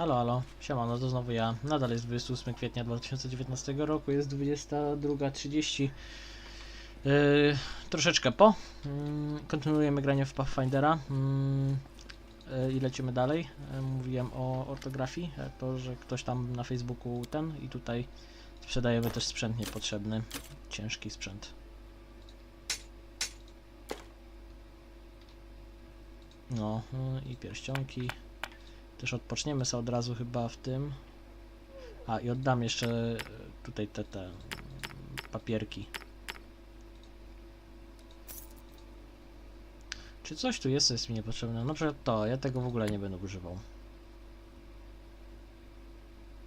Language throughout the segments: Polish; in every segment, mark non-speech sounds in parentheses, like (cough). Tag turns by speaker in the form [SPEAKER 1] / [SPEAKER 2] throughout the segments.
[SPEAKER 1] Halo, halo, siemano, to znowu ja. Nadal jest 28 kwietnia 2019 roku, jest 22.30. Yy, troszeczkę po. Yy, kontynuujemy granie w Pathfindera. Yy, yy, I lecimy dalej. Yy, mówiłem o ortografii, e, to, że ktoś tam na Facebooku ten i tutaj sprzedajemy też sprzęt niepotrzebny. Ciężki sprzęt. No, yy, i pierścionki. Też odpoczniemy sobie od razu chyba w tym. A i oddam jeszcze e, tutaj te, te mm, papierki. Czy coś tu jest, co jest mi niepotrzebne? Na przykład to, ja tego w ogóle nie będę używał.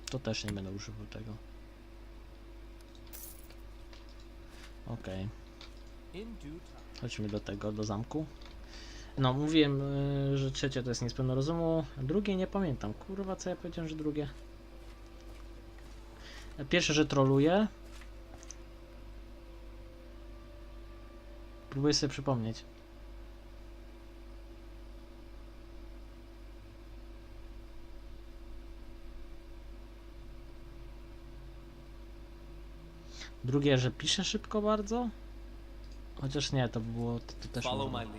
[SPEAKER 1] To też nie będę używał tego. Okej. Chodźmy do tego, do zamku. No, mówiłem, y, że trzecie to jest niespełna rozumu, drugie nie pamiętam. Kurwa, co ja powiedziałem, że drugie? Pierwsze, że troluje. Próbuję sobie przypomnieć. Drugie, że pisze szybko bardzo. Chociaż nie, to było to, to też.
[SPEAKER 2] Follow my lead.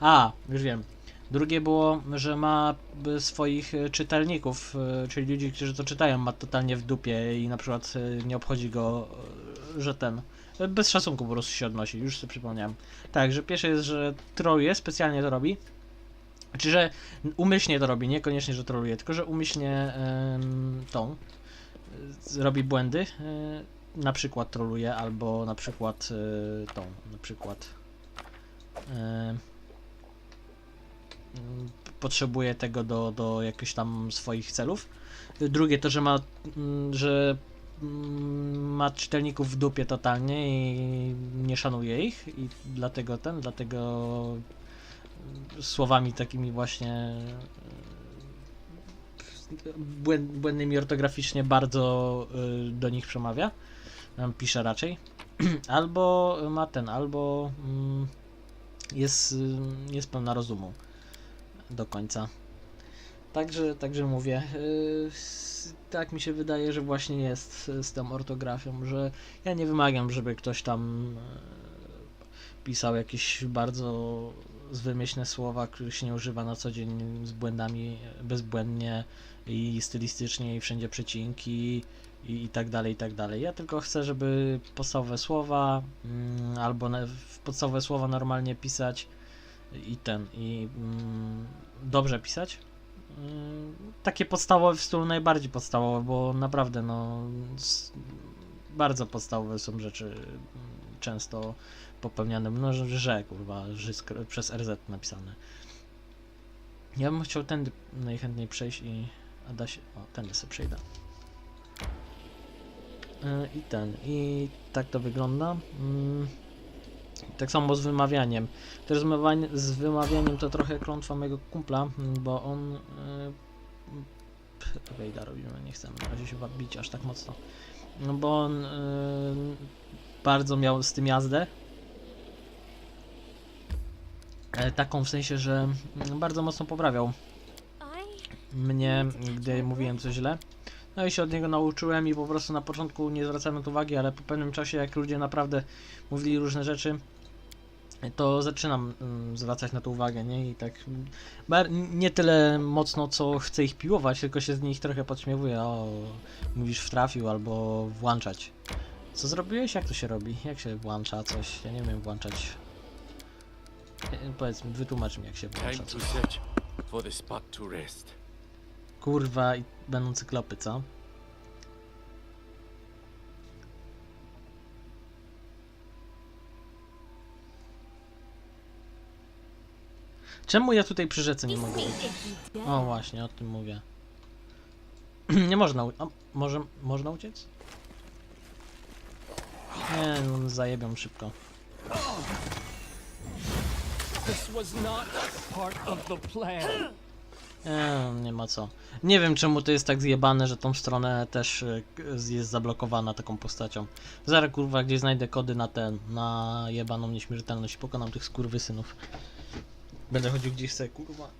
[SPEAKER 1] A, już wiem. Drugie było, że ma y, swoich y, czytelników, y, czyli ludzi, którzy to czytają, ma totalnie w dupie i na przykład nie obchodzi go, że ten. Bez szacunku po prostu się odnosi, już sobie przypomniałem. Tak, że pierwsze jest, że troluje, specjalnie to robi. Czy że umyślnie to robi, niekoniecznie, że troluje, tylko że umyślnie ym, tą robi błędy. y, na przykład troluje, albo na przykład y, tą, na przykład. mm, potrzebuje tego do, do jakichś tam swoich celów. Drugie to, że ma, mm, że mm, ma czytelników w dupie totalnie i nie szanuje ich i dlatego ten, dlatego słowami takimi właśnie błęd, błędnymi ortograficznie bardzo do nich przemawia. Pisze raczej. (clears throat) Albo ma ten, albo mm, jest, y, jest pełna rozumu do końca. Także, także mówię, s- tak mi się wydaje, że właśnie jest z, tą ortografią, że ja nie wymagam, żeby ktoś tam yy, pisał jakieś bardzo zwymyślne słowa, których się nie używa na co dzień z błędami bezbłędnie i stylistycznie i wszędzie przecinki i, i tak dalej, i tak dalej. Ja tylko chcę, żeby podstawowe słowa mm, albo na, w podstawowe słowa normalnie pisać i ten, i mm, dobrze pisać. Mm, takie podstawowe w stylu najbardziej podstawowe, bo naprawdę no bardzo podstawowe są rzeczy mm, często popełniane, no że, kurwa, że przez RZ napisane. Ja bym chciał tędy najchętniej przejść i a da się, o tędy sobie przejdę. E, I ten, i tak to wygląda. Mm. Tak samo z wymawianiem. Też z, wymawianiem, z wymawianiem to trochę klątwa mojego kumpla, mm, bo on. Yy, Wejda robimy, nie chcemy na razie się bić aż tak mocno. No bo on yy, bardzo miał z tym jazdę. E, taką w sensie, że mm, bardzo mocno poprawiał mnie, gdy mówiłem coś źle. No i się od niego nauczyłem i po prostu na początku nie zwracałem na to uwagi, ale po pewnym czasie, jak ludzie naprawdę mówili różne rzeczy, to zaczynam mm, zwracać na to uwagę, nie? I tak nie tyle mocno, co chcę ich piłować, tylko się z nich trochę podśmiewuję. O, mówisz wtrafił albo włączać. Co zrobiłeś? Jak to się robi? Jak się włącza coś? Ja nie wiem włączać. E, Powiedz mi, wytłumacz mi jak się włącza coś. Kurwa, i będą cyklopy, co? Czemu ja tutaj przy rzece nie mogę być? O właśnie, o tym mówię. (clears throat) nie można u- a, może, można uciec? Nie, no zajebią szybko.
[SPEAKER 3] This was not part of the plan. (gasps)
[SPEAKER 1] Nie, nie ma co. Nie wiem czemu to jest tak zjebane, że tą stronę też k- jest zablokowana taką postacią. Zaraz kurwa gdzieś znajdę kody na ten, na jebaną nieśmiertelność pokonam tych skurwysynów. Będę chodził gdzieś chcę, kurwa.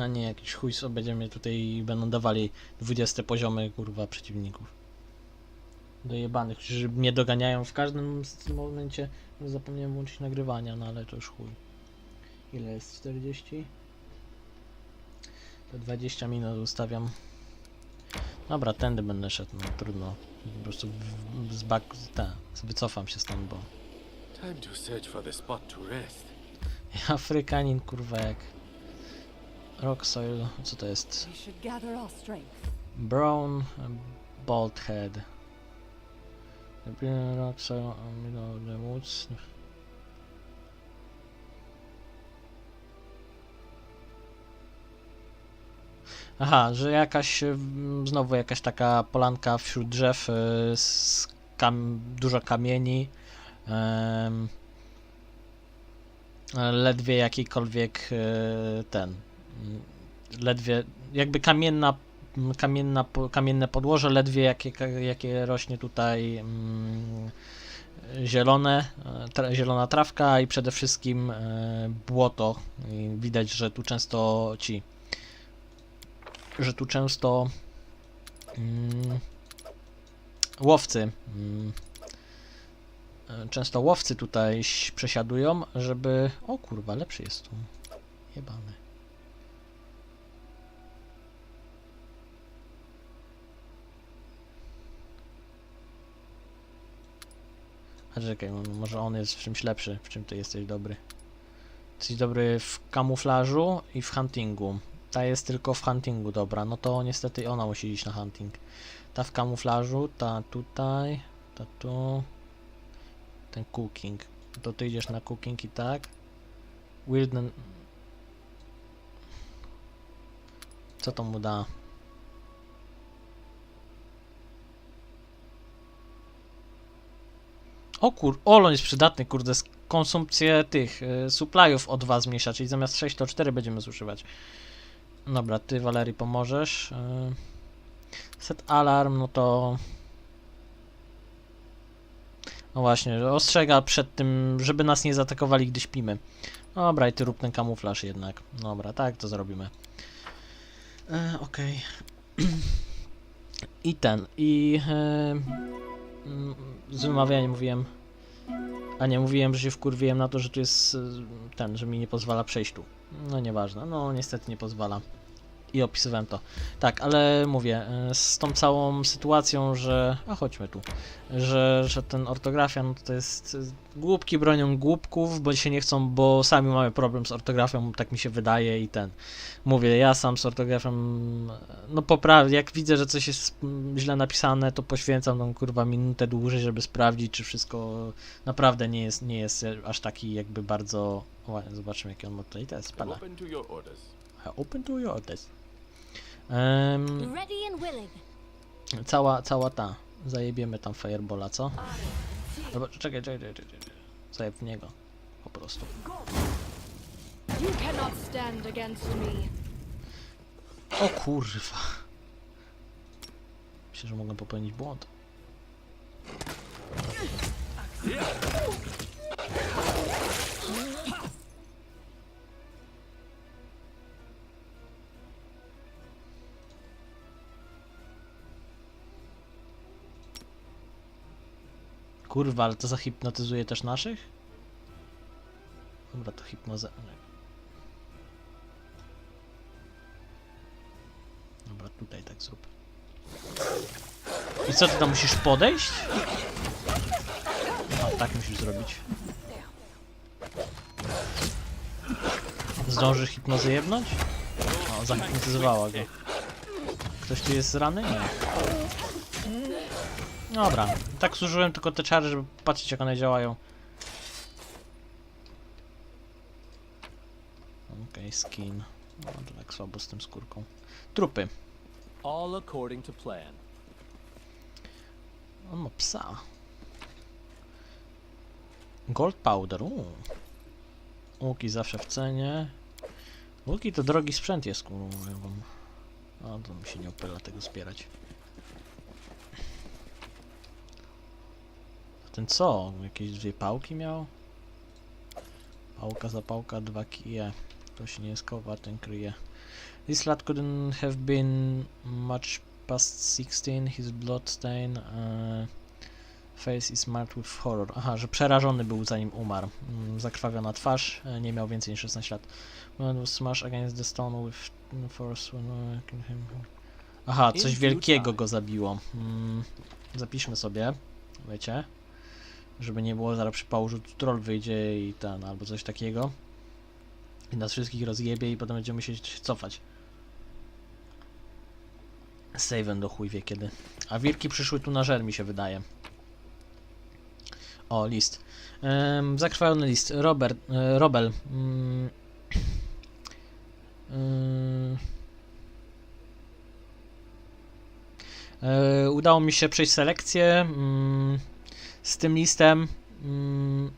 [SPEAKER 1] a (clears throat) nie jakiś chuj sobie będziemy tutaj będą dawali 20 poziomy kurwa przeciwników. Dojebanych, którzy mnie doganiają w każdym momencie. Zapomniałem włączyć nagrywania, no ale to już chuj. Ile jest? 40? To 20 minut ustawiam. Dobra, tędy będę szedł, no trudno. Po prostu w- z bak, te, wycofam się stąd, bo
[SPEAKER 2] Time to search for the spot to rest.
[SPEAKER 1] Afrykanin kurwa jak Rock soil, co to jest? Brown Bald Head. Rock soil, middle of the woods. Aha, że jakaś, mm, znowu jakaś taka polanka wśród drzew, z kam dużo kamieni, ledwie jakikolwiek e, ten, mm, ledwie, jakby kamienna, m, kamienna, kamienne podłoże, ledwie jakie, jakie rośnie tutaj mm, zielone, e, tra, zielona trawka i przede wszystkim e, błoto. I widać, że tu często ci, że tu często mm, łowcy mm, e, często łowcy tutaj przesiadują, żeby... O kurwa, lepszy jest tu. Jebany. Czekaj, może on jest w czymś lepszy. W czym ty jesteś dobry? Jesteś dobry w kamuflażu i w huntingu. Ta jest tylko w huntingu dobra, no to niestety ona musi iść na hunting. Ta w kamuflażu, ta tutaj, ta tu, ten cooking. To ty idziesz na cooking i tak. Wilden... Co to mu da? O kur... Olon jest przydatny, kurde, konsumpcję tych y, supplyów o 2 zmniejsza, czyli zamiast 6 to 4 będziemy zużywać. Dobra, ty Valerii pomożesz. Y, set alarm, no to... No właśnie, ostrzega przed tym, żeby nas nie zaatakowali, gdy śpimy. Dobra, i ty rób ten kamuflaż jednak. Dobra, tak to zrobimy. E, Okej. (clears throat) I ten, i... E, mm, z wymawianiem mówiłem... A nie, mówiłem, że się wkurwiłem na to, że tu jest e, ten, że mi nie pozwala przejść tu. No nieważne, no niestety nie pozwala. I opisywałem to. Tak, ale mówię, e, z tą całą sytuacją, że... A chodźmy tu. Że, że ten ortografia, no to jest... e, Głupki bronią głupków, bo się nie chcą, bo sami mamy problem z ortografią, tak mi się wydaje i ten... Mówię, ja sam z ortografią, no poprawię, jak widzę, że coś jest źle napisane, to poświęcam tą kurwa minutę dłużej, żeby sprawdzić, czy wszystko naprawdę nie jest, nie jest aż taki jakby bardzo... O, zobaczymy, jaki on ma tutaj test,
[SPEAKER 2] open to your orders.
[SPEAKER 1] Open to your test.
[SPEAKER 4] Willing.
[SPEAKER 1] cała, cała ta, zajebiemy tam firebola, co? Dobra, czekaj, czekaj, czekaj, czekaj, zajeb w niego, po prostu. O kurwa. Myślę, że mogę popełnić błąd. Kurwa, ale to zahipnotyzuje też naszych? Dobra, to hipnoza... Dobra, tutaj tak zrób. I co ty tam musisz podejść? A tak musisz zrobić. Zdążysz hipnozę jebnąć? O, zahipnotyzowała go. Ktoś tu jest rany? Nie. Dobra, tak zużyłem tylko te czary, żeby patrzeć jak one działają. Okej, skin. No to tak słabo z tym skórką. Trupy.
[SPEAKER 3] All according to plan.
[SPEAKER 1] On ma psa. Gold powder. Uu. Łuki zawsze w cenie. Łuki to drogi sprzęt jest, kurwa. mówię wam. A to mi się nie opyla tego zbierać. Ten co? Jakieś dwie pałki miał? Pałka za pałka, dwa kije. To się nie skowa, ten kryje. This lad couldn't have been much past 16. His bloodstained uh, face is marked with horror. Aha, że przerażony był zanim umarł. Mm, Zakrwawiona twarz, e, nie miał więcej niż 16 lat. Man was smashed against the stone with force when uh, him. Aha, coś wielkiego go zabiło. Mm, zapiszmy sobie, wiecie, żeby nie było zaraz przypału, że tu troll wyjdzie i ten, albo coś takiego. I nas wszystkich rozjebie i potem będziemy się cofać. Save'em do chuj wie kiedy. A wilki przyszły tu na żer, mi się wydaje. O, list. Um, zakrwawiony list. Robert, e, Robel. Mm, Ym. E, udało mi się przejść selekcję mm, z tym listem. mm,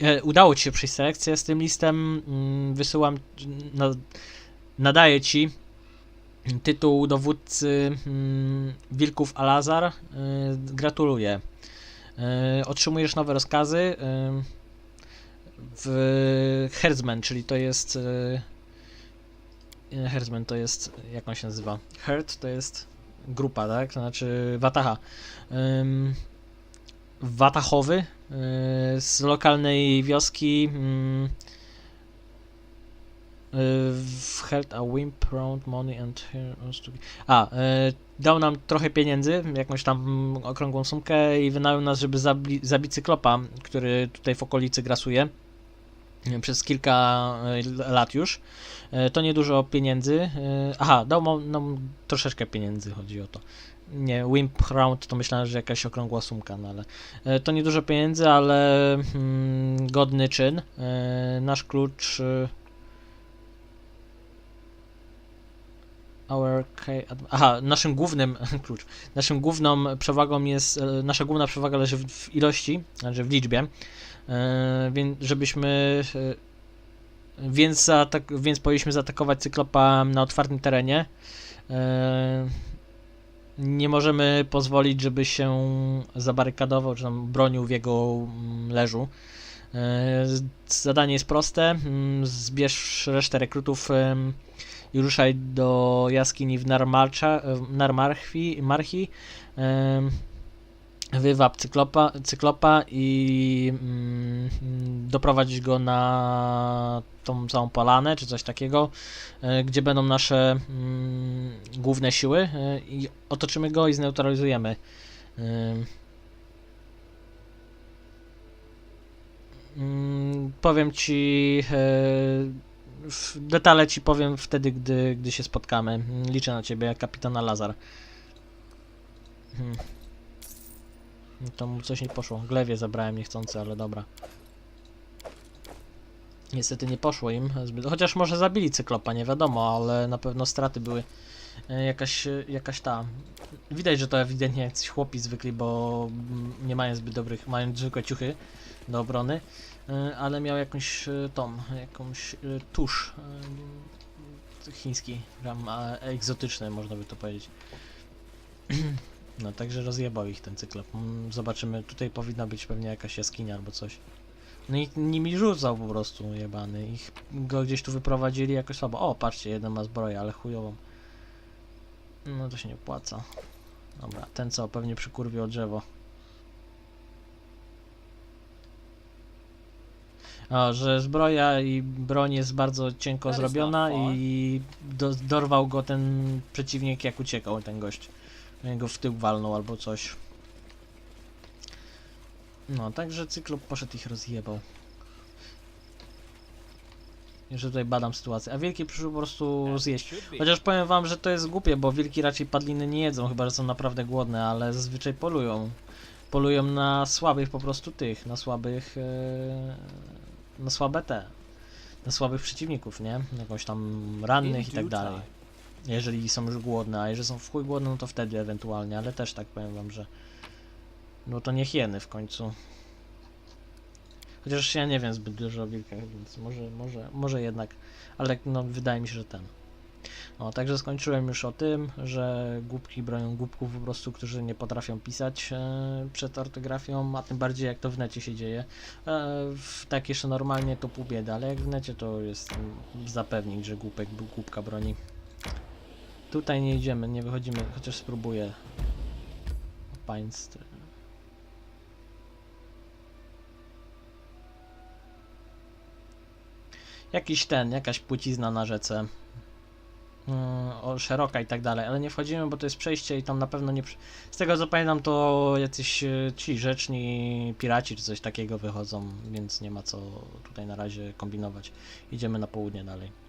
[SPEAKER 1] e, udało ci się przejść selekcję z tym listem. mm, wysyłam, na, nadaję ci tytuł dowódcy mm, Wilków Alazar. E, gratuluję. E, otrzymujesz nowe rozkazy w Herdsman, czyli to jest Herdsman to jest, jak on się nazywa? Herd to jest grupa, tak? To znaczy Wataha. Watachowy y, z lokalnej wioski ym, y, w Held a Wimp Round Money and A, y, dał nam trochę pieniędzy, jakąś tam mm, okrągłą sumkę i wynajął nas, żeby zabi zabić cyklopa, który tutaj w okolicy grasuje przez kilka lat już. To niedużo pieniędzy. Aha, dał nam troszeczkę pieniędzy, chodzi o to. Nie, Wimp Round to myślałem, że jakaś okrągła sumka, no ale e, to niedużo pieniędzy, ale mm, godny czyn. E, Nasz klucz. e, Our key Aha, naszym głównym (laughs) klucz. Naszą główną przewagą jest. e, Nasza główna przewaga leży w, w ilości, znaczy w liczbie. E, Więc żebyśmy e, więc, zaatak- więc powinniśmy zaatakować Cyklopa na otwartym terenie. Nie możemy pozwolić, żeby się zabarykadował, czy tam bronił w jego mm, leżu. E, Zadanie jest proste. Mm, Zbierz resztę rekrutów i ruszaj do jaskini w Narmarcza, w Narmarchi, Marchi. Wywab cyklopa, cyklopa i mm, doprowadzić go na tą całą polanę, czy coś takiego, e, gdzie będą nasze mm, główne siły e, i otoczymy go i zneutralizujemy. E, mm, powiem ci w detale ci powiem wtedy, gdy, gdy się spotkamy. Liczę na ciebie, kapitana Lazar. Hmm. To mu coś nie poszło. Glewie zabrałem niechcący, ale dobra. Niestety nie poszło im zbyt. Chociaż może zabili cyklopa, nie wiadomo, ale na pewno straty były. E, Jakaś, e, jakaś ta. Widać, że to ewidentnie jacyś chłopi zwykli, bo nie mają zbyt dobrych, mają zwykłe ciuchy do obrony, e, ale miał jakąś tą, jakąś tusz chiński, tam egzotyczny, można by to powiedzieć. (clears throat) No, także rozjebał ich ten cyklop. Mm, Zobaczymy, tutaj powinna być pewnie jakaś jaskinia albo coś. No i nimi rzucał po prostu jebany. Ich go gdzieś tu wyprowadzili jakoś słabo. O, patrzcie, jeden ma zbroję, ale chujową. No to się nie opłaca. Dobra, ten co pewnie przykurwił drzewo. O, że zbroja i broń jest bardzo cienko zrobiona i do, dorwał go ten przeciwnik jak uciekał ten gość. Go w tył walnął albo coś. No, także cyklop poszedł ich rozjebał. Jeszcze tutaj badam sytuację. A wilki przyszły po prostu zjeść. Chociaż powiem wam, że to jest głupie, bo wilki raczej padliny nie jedzą, chyba że są naprawdę głodne, ale zazwyczaj polują. Polują na słabych po prostu tych, na słabych. E, na słabe te. Na słabych przeciwników, nie? Jakąś tam rannych i tak dalej. Jeżeli są już głodne, a jeżeli są w chuj głodne, no to wtedy ewentualnie, ale też tak powiem wam, że. No to nie hieny w końcu. Chociaż ja nie wiem zbyt dużo o wilkach, więc może, może, może jednak, ale no wydaje mi się, że ten. No, także skończyłem już o tym, że głupki bronią głupków po prostu, którzy nie potrafią pisać e, przed ortografią, a tym bardziej jak to w necie się dzieje. E, w, tak jeszcze normalnie to pół biedy, ale jak w necie to jest mm, zapewnić, że głupek głupka broni. Tutaj nie idziemy, nie wychodzimy, chociaż spróbuję. Państw. Jakiś ten, jakaś płcizna na rzece. Mm, o, szeroka i tak dalej, ale nie wchodzimy, bo to jest przejście i tam na pewno nie. Z tego co pamiętam, to jacyś e, ci rzeczni piraci czy coś takiego wychodzą, więc nie ma co tutaj na razie kombinować. Idziemy na południe dalej.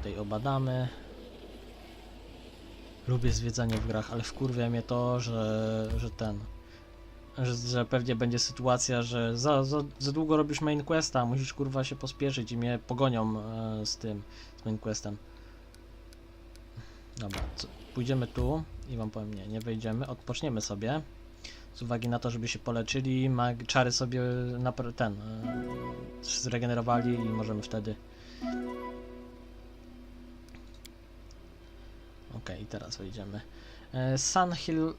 [SPEAKER 1] Tutaj obadamy. Lubię zwiedzanie w grach, ale wkurwia mnie to, że, że ten. Że, że pewnie będzie sytuacja, że za, za, za długo robisz main questa, musisz kurwa się pospieszyć i mnie pogonią e, z tym, z main questem. Dobra, co, pójdziemy tu i wam powiem nie, nie wejdziemy, odpoczniemy sobie. Z uwagi na to, żeby się poleczyli, mag, czary sobie napr- ten e, zregenerowali i możemy wtedy. I teraz wejdziemy. E, Sun Hill,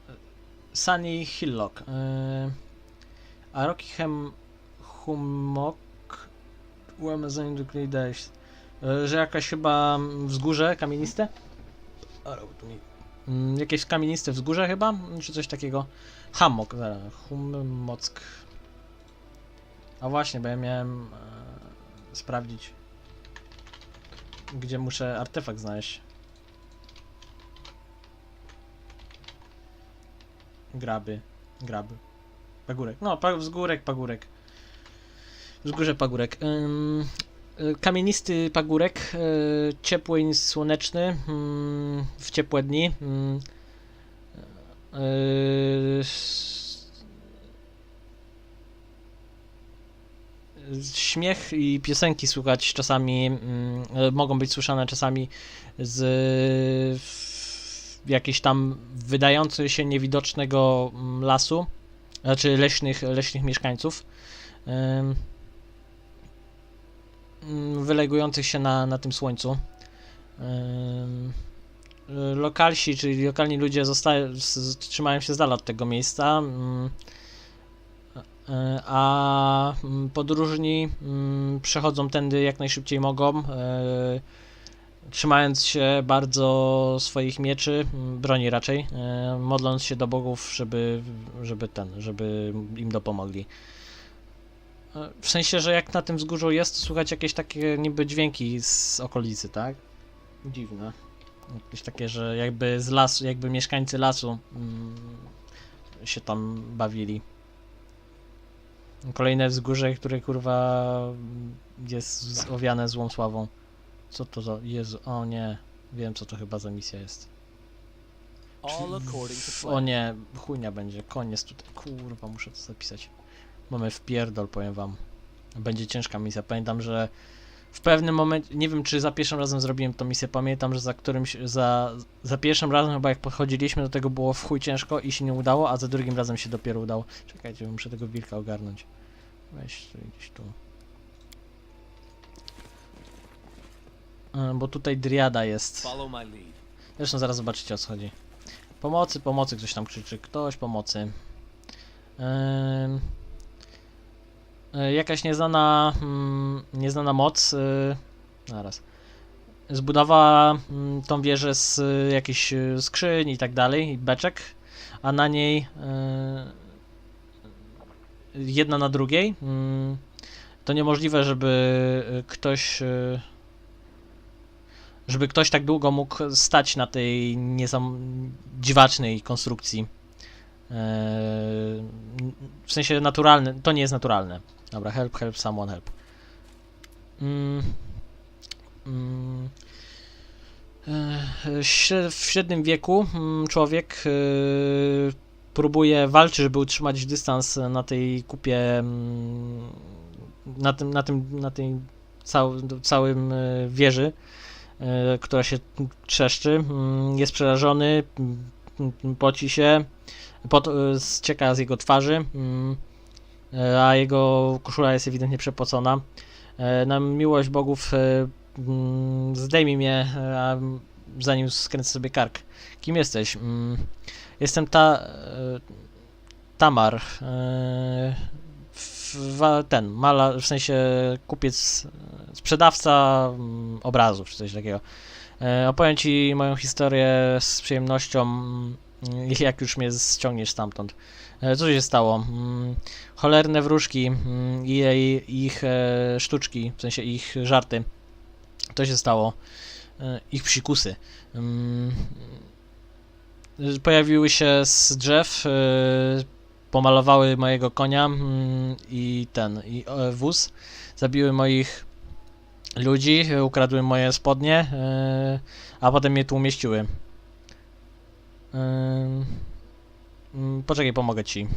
[SPEAKER 1] Sunny Hillock. E, a Rockingham Hummock u Amazon do Days. E, Że jakaś chyba wzgórze kamieniste? Mm, Jakieś kamieniste wzgórze chyba? Czy coś takiego? Zaraz. Hummock. A właśnie, bo ja miałem e, sprawdzić, gdzie muszę artefakt znaleźć. Graby, graby. Pagórek. No, pa, wzgórek, pagórek. Wzgórze, pagórek. Ym, y, kamiennisty pagórek, y, ciepły i słoneczny ym, w ciepłe dni. Ym, y, s- śmiech i piosenki słuchać czasami, y, mogą być słyszane czasami z jakiejś tam wydający się niewidocznego mm, lasu, znaczy leśnych, leśnych mieszkańców, mm, wylegujących się na, na tym słońcu. Lokalsi, czyli lokalni ludzie zostają, trzymają się z dala od tego miejsca, ym, y, a mm, podróżni mm, przechodzą tędy jak najszybciej mogą, y, trzymając się bardzo swoich mieczy, m, broni raczej, e, modląc się do bogów, żeby, żeby ten, żeby im dopomogli. E, W sensie, że jak na tym wzgórzu jest, słychać jakieś takie niby dźwięki z okolicy, tak? Dziwne. Jakieś takie, że jakby z lasu, jakby mieszkańcy lasu mm, się tam bawili. Kolejne wzgórze, które kurwa jest owiane złą sławą. Co to za. Jezu, o nie. Wiem co to chyba za misja jest.
[SPEAKER 3] All according to
[SPEAKER 1] O nie, chujnia będzie. Koniec tutaj. Kurwa, muszę to zapisać. Mamy wpierdol, powiem wam. Będzie ciężka misja. Pamiętam, że w pewnym momencie, nie wiem czy za pierwszym razem zrobiłem tą misję, pamiętam, że za którymś, za, za pierwszym razem chyba jak podchodziliśmy do tego było w chuj ciężko i się nie udało, a za drugim razem się dopiero udało. Czekajcie, muszę tego wilka ogarnąć. Weź gdzieś tu. Bo tutaj driada jest. Zresztą zaraz zobaczycie o co chodzi. Pomocy, pomocy, ktoś tam krzyczy. Ktoś pomocy. Ym, y, jakaś nieznana, mm, nieznana moc. y, Zaraz. Zbudowała mm, tą wieżę z y, jakichś y, skrzyń i tak dalej, i beczek, a na niej y, jedna na drugiej. Mm, to niemożliwe, żeby ktoś y, żeby ktoś tak długo mógł stać na tej niezam... dziwacznej konstrukcji. Eee, w sensie naturalne, to nie jest naturalne. Dobra, help, help, someone help. Mm, mm, eee, w średnim wieku mm, człowiek eee, próbuje walczyć, żeby utrzymać dystans na tej kupie, mm, na tym, na tym, na tej cał, całym e, wieży która się trzeszczy, mm, jest przerażony, mm, poci się, pot e, ścieka z jego twarzy, mm, e, a jego koszula jest ewidentnie przepocona. E, na miłość bogów e, zdejmij mnie, e, zanim skręcę sobie kark. Kim jesteś? Jestem ta... E, Tamar. Ten, mala, w sensie kupiec, e, sprzedawca mm, obrazów, czy coś takiego. E, opowiem ci moją historię z przyjemnością, mm, jak już mnie ściągniesz stamtąd. E, co się stało? Mm, cholerne wróżki i ich sztuczki, w sensie ich żarty. To się stało. Ich psikusy. Pojawiły się z drzew, pomalowały mojego konia mm, i ten, i e, wóz. Zabiły moich ludzi, e, ukradły moje spodnie, e, a potem mnie tu umieściły. Ym, mm, Poczekaj, pomogę ci.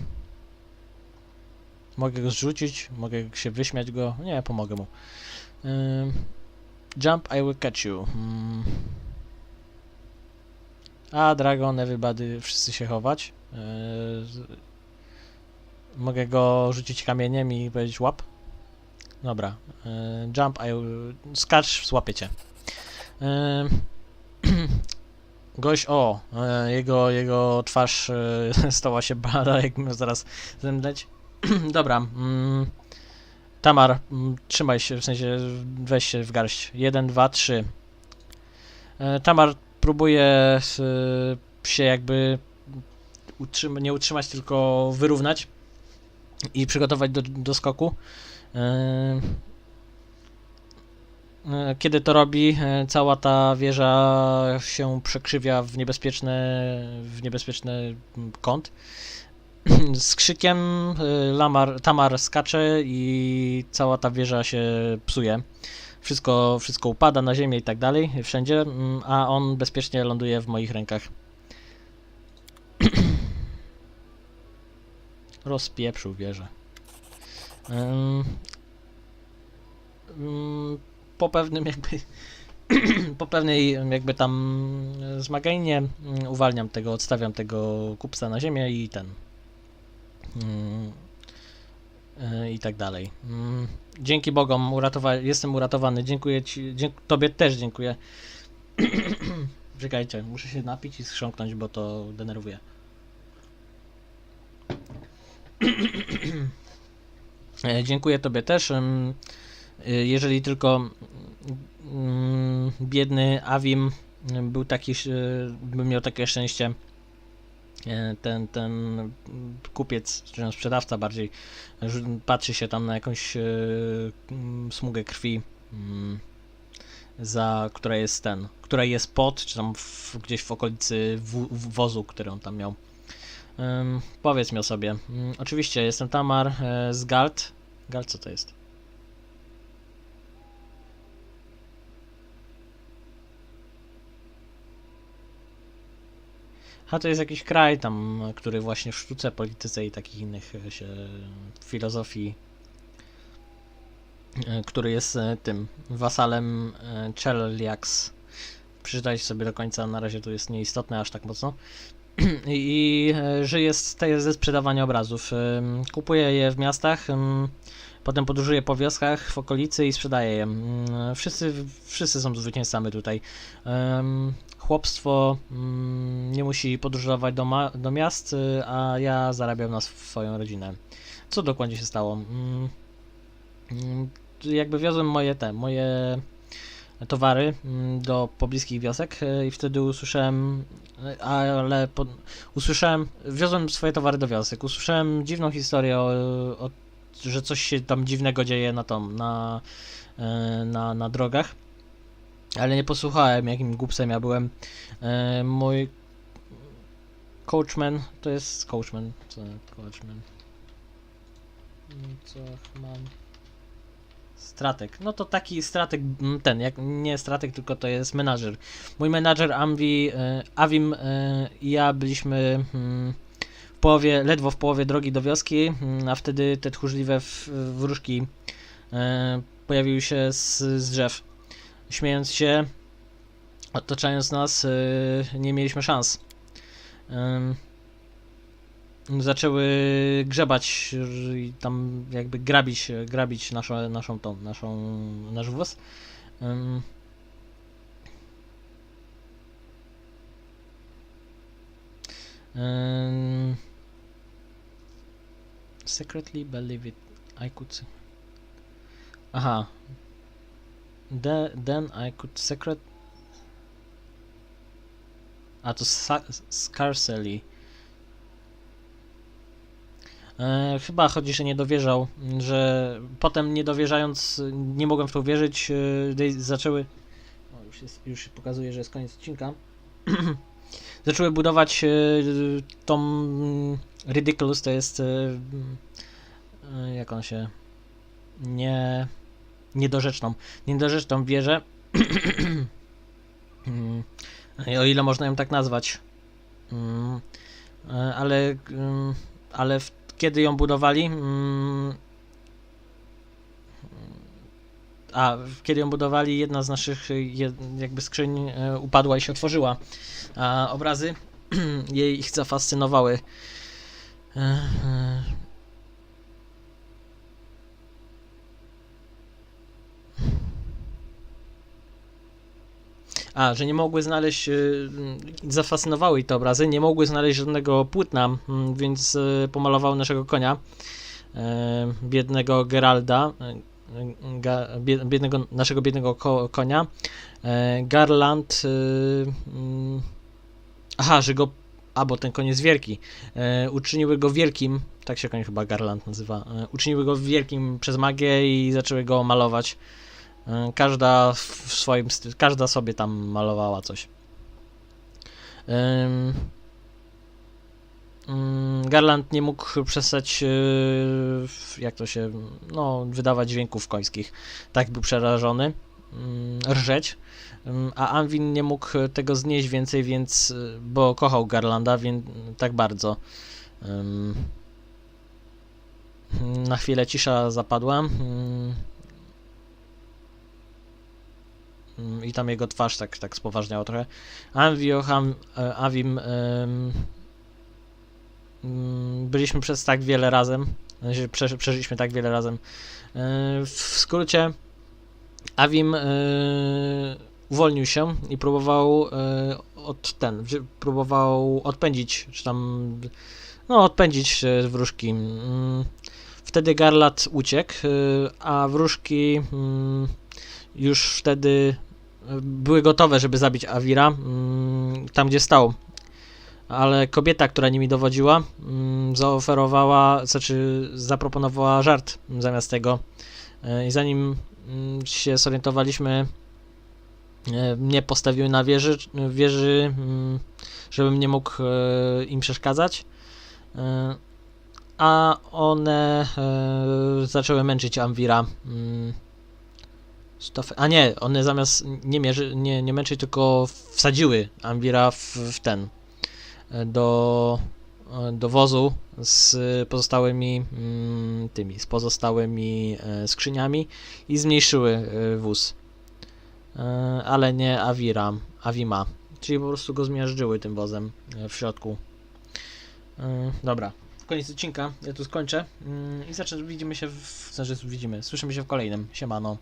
[SPEAKER 1] Mogę go zrzucić, mogę się wyśmiać go. Nie, pomogę mu. Jump, I will catch you. Mm. A, Dragon, everybody, wszyscy się chować. Mogę go rzucić kamieniem i powiedzieć łap. Dobra. Yy, jump, I. Skacz, złapię cię. (clears throat) Yy, Gość, o, e, jego, jego twarz e, (laughs) stała się blada, jak miał zaraz zemdleć. (clears throat) Dobra, mm, Tamar, mm, trzymaj się, w sensie weź się w garść. Jeden, dwa, trzy. E, Tamar próbuje się jakby utrzyma, nie utrzymać, tylko wyrównać i przygotować do, do skoku. E, E, Kiedy to robi, e, cała ta wieża się przekrzywia w niebezpieczny, w niebezpieczny kąt. Z krzykiem Lamar, Tamar skacze i cała ta wieża się psuje. Wszystko, wszystko upada na ziemię i tak dalej, wszędzie, mm, a on bezpiecznie ląduje w moich rękach. Rozpieprzył wieżę. Ym, ym, po pewnym jakby (clears throat) po pewnej jakby tam zmaganinie mm, uwalniam tego, odstawiam tego kupca na ziemię i ten e, i tak dalej. Dzięki Bogom uratowa- jestem uratowany. Dziękuję ci, tobie też dziękuję. (clears throat) Czekajcie, muszę się napić i schrząknąć, bo to denerwuje. E, Dziękuję tobie też. Y, Jeżeli tylko mm, biedny Avim mm, był taki, y, by miał takie szczęście, e, ten, ten kupiec, czy tam sprzedawca bardziej, patrzy się tam na jakąś e, smugę krwi, mm, za, która jest ten, która jest pod, czy tam w, gdzieś w okolicy w, w wozu, który on tam miał. Ym, powiedz mi o sobie. Ym, oczywiście, jestem Tamar e, z Galt. Galt, co to jest? A to jest jakiś kraj tam, który właśnie w sztuce, polityce i takich innych e, się filozofii, e, który jest e, tym wasalem Cheliax. Przeczytajcie sobie do końca, na razie to jest nieistotne aż tak mocno. (clears throat) I e, żyje z, ze sprzedawania obrazów. Ym, Kupuje je w miastach, potem podróżuje po wioskach w okolicy i sprzedaje je. Wszyscy, wszyscy są zwycięzcami tutaj. Chłopstwo nie musi podróżować do, ma- do miast, y, a ja zarabiam na swoją rodzinę. Co dokładnie się stało? Jakby wiozłem moje te, moje towary mm, do pobliskich wiosek y, i wtedy usłyszałem, y, ale po, usłyszałem, wiozłem swoje towary do wiosek, usłyszałem dziwną historię o, o że coś się tam dziwnego dzieje na tom, na, y, na, na drogach. Ale nie posłuchałem, jakim głupcem ja byłem. E, mój coachman, to jest coachman, co coachman? Co? Stratek. No to taki stratek, mm, ten, jak nie stratek, tylko to jest menadżer. Mój menadżer Amvi, e, Avim e, i ja byliśmy mm, w połowie, ledwo w połowie drogi do wioski, mm, a wtedy te tchórzliwe wróżki e, pojawiły się z, z drzew. Śmiejąc się, otaczając nas, nie mieliśmy szans. Zaczęły grzebać i tam jakby grabić, grabić naszą, naszą tą, naszą, nasz wóz. Secretly believe it. I could. Aha. The, then I could secret. A to scarcely. E, chyba chodzi, że nie dowierzał, że potem nie dowierzając, nie mogłem w to uwierzyć, e, zaczęły. O, już, jest, już pokazuje, że jest koniec odcinka. (clears throat) zaczęły budować e, tą mm, Ridiculous, to jest. e, mm, e, jak on się. Nie. Niedorzeczną. Niedorzeczną wieżę. (clears throat) Mm, o ile można ją tak nazwać. E, ale. ale w, kiedy ją budowali. Mm, a, kiedy ją budowali, jedna z naszych jakby skrzyń e, upadła i się otworzyła. A obrazy (clears throat) jej ich zafascynowały. A, że nie mogły znaleźć, y, zafascynowały ich te obrazy, nie mogły znaleźć żadnego płótna, mm, więc y, pomalowały naszego konia, e, biednego Geralda, biednego, naszego biednego ko, konia. Garland, y, mm, aha, że go, a bo ten koń jest wielki, uczyniły go wielkim, tak się koń chyba Garland nazywa, uczyniły go wielkim przez magię i zaczęły go malować. E, Każda w swoim stylu, każda sobie tam malowała coś. Mm, Garland nie mógł przestać, w- jak to się, no, wydawać dźwięków końskich. Tak był przerażony, ym, rżeć. A Anwin nie mógł tego znieść więcej, więc, y, bo kochał Garlanda, więc tak bardzo. Na chwilę cisza zapadła. Ym, Mm, i tam jego twarz tak, tak spoważniała trochę. Anvioham, e, Avim mm, byliśmy przez tak wiele razem, przeżyliśmy tak wiele razem. E, W skrócie Avim e, uwolnił się i próbował e, od ten, próbował odpędzić, czy tam no odpędzić wróżki. Mm, Wtedy Garlat uciekł, a wróżki mm, już wtedy e, były gotowe, żeby zabić Awira mm, tam, gdzie stał. Ale kobieta, która nimi dowodziła, mm, zaoferowała, znaczy zaproponowała żart zamiast tego. E, I zanim mm, się zorientowaliśmy, e, mnie postawiły na wieży, wieży żebym nie mógł im przeszkadzać. A one zaczęły męczyć Amwira. A nie, one zamiast nie, mierzy, nie, nie męczyć, tylko wsadziły Ambira w, w ten e, do, e, do wozu z pozostałymi mm, tymi, z pozostałymi e, skrzyniami i zmniejszyły wóz. Ale nie Avira, Avima. Czyli po prostu go zmiażdżyły tym wozem w środku. Dobra, koniec odcinka. Ja tu skończę. Mm, I zaczę, widzimy się w, znaczy widzimy, słyszymy się w kolejnym. Siemano.